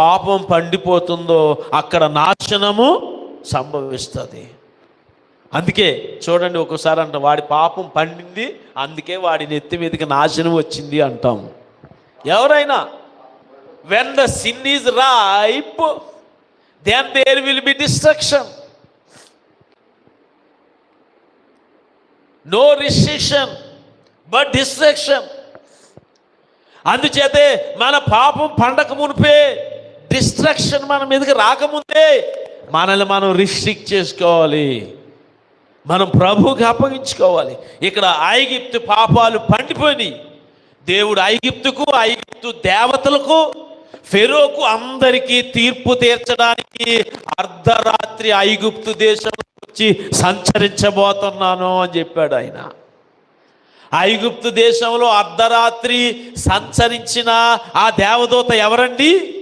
పాపం పండిపోతుందో అక్కడ నాశనము సంభవిస్తుంది. అందుకే చూడండి ఒకసారి అంట వాడి పాపం పండింది అందుకే వాడి నెత్తి మీదకి నాశనం వచ్చింది అంటాం. ఎవరైనా when the sin is ripe then there will be destruction no restriction but destruction అందుచేతే మన పాపం పండక మునిపే డిస్ట్రక్షన్ మన మీదకి రాకముందే మనల్ని మనం రిస్ట్రిక్ట్ చేసుకోవాలి. మనం ప్రభువుకి అప్పగించుకోవాలి. ఇక్కడ ఐగిప్తు పాపాలు పండిపోయి దేవుడు ఐగిప్తుకు ఐగిప్తు దేవతలకు ఫెరోకు అందరికీ తీర్పు తీర్చడానికి అర్ధరాత్రి ఐగుప్తు దేశం వచ్చి సంచరించబోతున్నాను అని చెప్పాడు ఆయన. ఐగుప్తు దేశంలో అర్ధరాత్రి సంచరించిన ఆ దేవదూత ఎవరండి?